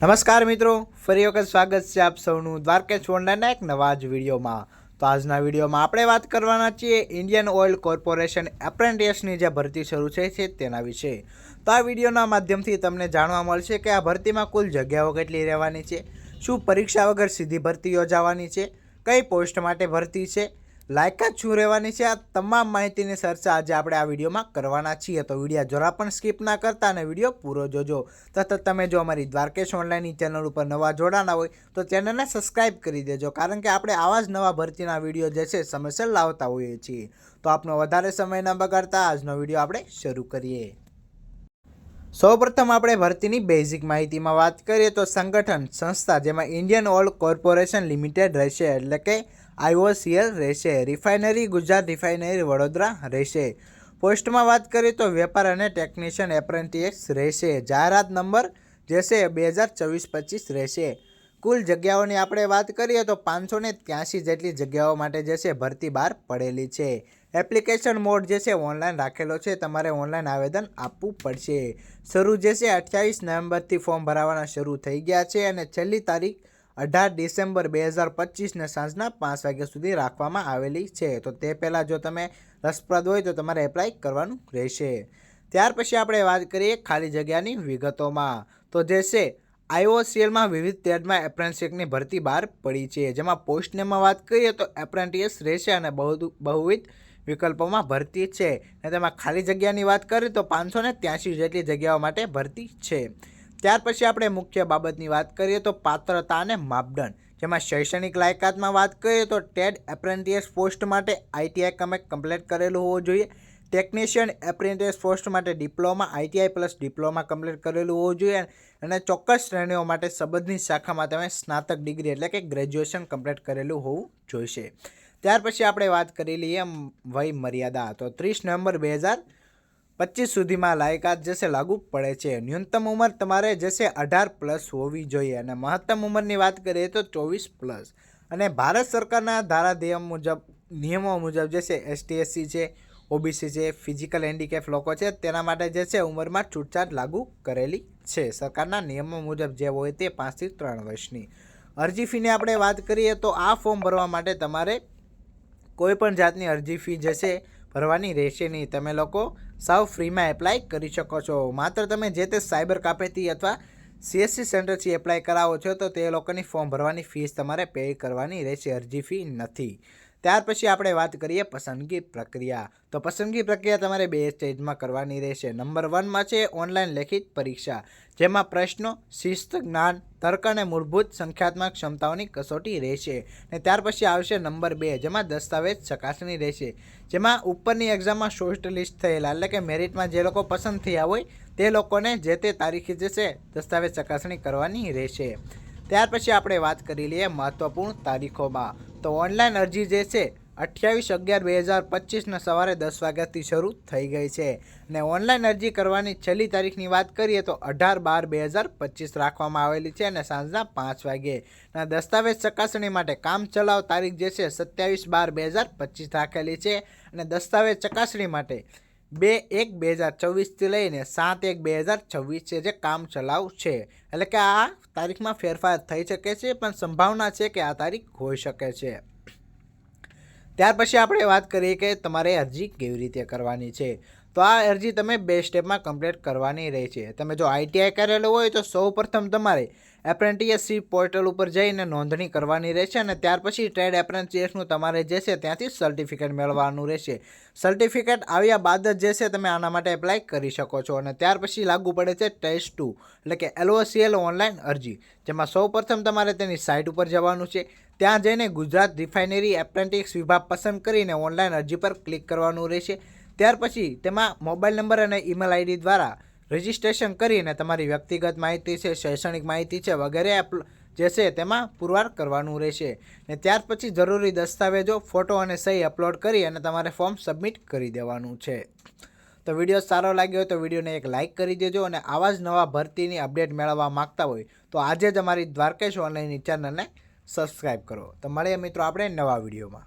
નમસ્કાર મિત્રો, ફરી વખત સ્વાગત છે આપ સૌનું દ્વારકેશ ઓનલાઈનના એક નવા જ વિડીયોમાં. તો આજના વિડીયોમાં આપણે વાત કરવાના છીએ ઇન્ડિયન ઓઇલ કોર્પોરેશન એપ્રેન્ટિસની જે ભરતી શરૂ થઈ છે તેના વિશે. તો આ વિડીયોના માધ્યમથી તમને જાણવા મળશે કે આ ભરતીમાં કુલ જગ્યાઓ કેટલી રહેવાની છે, શું પરીક્ષા વગર સીધી ભરતી યોજાવાની છે, કઈ પોસ્ટ માટે ભરતી છે લાયકાત શું રહેવાની છે. આ તમામ માહિતીની ચર્ચા આજે આપણે આ વિડીયોમાં કરવાના છીએ. તો વીડિયો જરા પણ સ્કીપ ના કરતા અને વીડિયો પૂરો જોજો. તથા તમે જો અમારી દ્વારકેશ ઓનલાઈનની ચેનલ ઉપર નવા જોડાના હોય, તો ચેનલને સબસ્ક્રાઇબ કરી દેજો. કારણ કે આપણે આવા જ નવા ભરતીના વીડિયો જે છે, સમયસર લાવતા હોઈએ છીએ. તો આપનો વધારે સમય ન બગાડતા આજનો વીડિયો આપણે શરૂ કરીએ. સૌપ્રથમ આપણે ભરતીની બેઝિક માહિતીમાં વાત કરીએ તો સંગઠન સંસ્થા જેમાં ઇન્ડિયન ઓઇલ કોર્પોરેશન લિમિટેડ રહેશે એટલે કે આઈઓસીએલ રહેશે રિફાઇનરી ગુજરાત રિફાઇનરી વડોદરા રહેશે. પોસ્ટમાં વાત કરીએ તો વેપાર અને ટેકનિશિયન એપ્રેન્ટિસ રહેશે, જાહેરાત નંબર જે છે બે હજાર ચોવીસ પચીસ રહેશે. કુલ જગ્યાઓની આપણે વાત કરીએ તો પાંચસો ત્યાંસી જેટલી જગ્યાઓ માટે જે છે ભરતી બહાર પડેલી છે. એપ્લિકેશન મોડ જે છે ઓનલાઈન રાખેલો છે. તમારે ઓનલાઈન આવેદન આપવું પડશે. શરૂ જે છે અઠ્યાવીસ નવેમ્બરથી ફોર્મ ભરાવાના શરૂ થઈ ગયા છે અને છેલ્લી તારીખ અઢાર ડિસેમ્બર બે હજાર પચીસને સાંજના પાંચ વાગ્યા સુધી રાખવામાં આવેલી છે. તો તે પહેલાં જો તમે રસપ્રદ હોય તો તમારે એપ્લાય કરવાનું રહેશે. ત્યાર પછી આપણે વાત કરીએ ખાલી જગ્યાની વિગતોમાં. તો જે છે આઈઓસીએલમાં વિવિધ ટેડમાં એપ્રેન્ટિસની ભરતી બહાર પડી છે. જેમાં પોસ્ટનેમાં વાત કરીએ તો એપ્રેન્ટિસ રહેશે અને બહુ બહુવિધ વિકલ્પોમાં ભરતી છે. અને તેમાં ખાલી જગ્યાની વાત કરીએ તો પાંચસો ને ત્યાંસી જેટલી જગ્યાઓ માટે ભરતી છે. ત્યાર પછી આપણે મુખ્ય બાબતની વાત કરીએ તો પાત્રતા અને માપદંડ. જેમાં શૈક્ષણિક લાયકાતમાં વાત કરીએ તો ટેડ એપ્રેન્ટિસ પોસ્ટ માટે આઈટીઆઈ કમે કમ્પ્લીટ કરેલું હોવું જોઈએ. ટેકનિશિયન એપ્રેન્ટિસ પોસ્ટ માટે diploma ITI plus diploma complete કરેલું હોવું જોઈએ. અને ચોક્કસ શ્રેણીઓ માટે સંબંધની શાખામાં તમે સ્નાતક ડિગ્રી એટલે કે ગ્રેજ્યુએશન કમ્પ્લીટ કરેલું હોવું જોઈશે. ત્યાર પછી આપણે વાત કરી લઈએ વય મર્યાદા. તો ત્રીસ નવેમ્બર બે હજાર પચીસ સુધીમાં લાયકાત જશે લાગુ પડે છે. ન્યૂનતમ ઉંમર તમારે જશે અઢાર પ્લસ હોવી જોઈએ અને મહત્તમ ઉંમરની વાત કરીએ તો ચોવીસ પ્લસ. અને ભારત સરકારના ધારાધેય મુજબ, નિયમો મુજબ જે છે એસટીએસસી છે ઓબીસી છે, ફિઝિકલ હેન્ડીકેપ લોકો છે, તેના માટે જે છે ઉંમરમાં છૂટછાટ લાગુ કરેલી છે. સરકારના નિયમો મુજબ જે હોય તે પાંચથી ત્રણ વર્ષની. અરજી ફીની આપણે વાત કરીએ તો આ ફોર્મ ભરવા માટે તમારે કોઈ પણ જાતની અરજી ફી જશે, ભરવાની રહેશે નહીં. તમે લોકો સાવ ફ્રીમાં એપ્લાય કરી શકો છો. માત્ર તમે જે તે સાયબર કાફેથી અથવા સીએસસી સેન્ટરથી એપ્લાય કરાવો છો, તો તે લોકોની ફોર્મ ભરવાની ફીસ તમારે પે કરવાની રહેશે. અરજી ફી નથી. ત્યાર પછી આપણે વાત કરીએ પસંદગી પ્રક્રિયા. તો પસંદગી પ્રક્રિયા તમારે બે સ્ટેજમાં કરવાની રહેશે. નંબર વનમાં છે ઓનલાઈન લેખિત પરીક્ષા, જેમાં પ્રશ્નો, શિસ્ત, જ્ઞાન, તર્ક અને મૂળભૂત સંખ્યાત્મક ક્ષમતાઓની કસોટી રહેશે. અને ત્યાર પછી આવશે નંબર બે, જેમાં દસ્તાવેજ ચકાસણી રહેશે. જેમાં ઉપરની એક્ઝામમાં શોર્ટ લિસ્ટ થયેલા, એટલે કે મેરિટમાં જે લોકો પસંદ થયા હોય, તે લોકોને જે તે તારીખે જે છે દસ્તાવેજ ચકાસણી કરવાની રહેશે. ત્યાર પછી આપણે વાત કરી લઈએ મહત્વપૂર્ણ તારીખોમાં. તો ઓનલાઈન અરજી જે છે, અઠ્યાવીસ અગિયાર બે હજાર પચીસના સવારે દસ વાગ્યાથી શરૂ થઈ ગઈ છે. અને ઓનલાઈન અરજી કરવાની છેલ્લી તારીખની વાત કરીએ તો અઢાર બાર બે હજાર પચીસ રાખવામાં આવેલી છે અને સાંજના પાંચ વાગે. અને દસ્તાવેજ ચકાસણી માટે કામ ચલાવ તારીખ જે છે, સત્યાવીસ બાર બે હજાર પચીસ રાખેલી છે અને દસ્તાવેજ ચકાસણી માટે બે એક બે હજાર છવ્વીસથી લઈને સાત એક બે હજાર છવ્વીસ છે જે કામ ચલાવ છે. એટલે કે આ તારીખમાં ફેરફાર થઈ શકે છે, પણ સંભાવના છે કે આ તારીખ હોઈ શકે છે. ત્યાર પછી આપણે વાત કરીએ કે તમારે અરજી કેવી રીતે કરવાની છે. તો આ અરજી તમે બે સ્ટેપમાં કમ્પ્લીટ કરવાની રહે છે. તમે જો આઈટીઆઈ કરેલું હોય તો સૌ પ્રથમ તમારે એપ્રેન્ટિસશીપ પોર્ટલ ઉપર જઈને નોંધણી કરવાની રહેશે અને ત્યાર પછી ટ્રેડ એપ્રેન્ટિસનું તમારે જે છે ત્યાંથી સર્ટિફિકેટ મેળવવાનું રહેશે. સર્ટિફિકેટ આવ્યા બાદ જ જે છે તમે આના માટે એપ્લાય કરી શકો છો અને ત્યાર પછી લાગુ પડે છે ટેસ્ટ ટુ, એટલે કે એલઓસીએલ ઓનલાઈન અરજી, જેમાં સૌ પ્રથમ તમારે તેની સાઇટ ઉપર જવાનું છે. ત્યાં જઈને ગુજરાત રિફાઇનરી એપ્રેન્ટિક્સ વિભાગ પસંદ કરીને ઓનલાઈન અરજી પર ક્લિક કરવાનું રહેશે. ત્યાર પછી તેમાં મોબાઈલ નંબર અને ઈમેલ આઈડી દ્વારા રજિસ્ટ્રેશન કરીને તમારી વ્યક્તિગત માહિતી છે, શૈક્ષણિક માહિતી છે વગેરે જે છે તેમાં પુરવાર કરવાનું રહેશે. ને ત્યાર પછી જરૂરી દસ્તાવેજો, ફોટો અને સહી અપલોડ કરી અને તમારે ફોર્મ સબમિટ કરી દેવાનું છે. તો વીડિયો સારો લાગ્યો હોય તો વિડીયોને એક લાઇક કરી દેજો અને આવા જ નવા ભરતીની અપડેટ મેળવવા માગતા હોય તો આજે જ અમારી દ્વારકેશ ઓનલાઈનની ચેનલને સબસ્ક્રાઈબ કરો. તો મળીએ મિત્રો આપણે નવા વિડીયોમાં.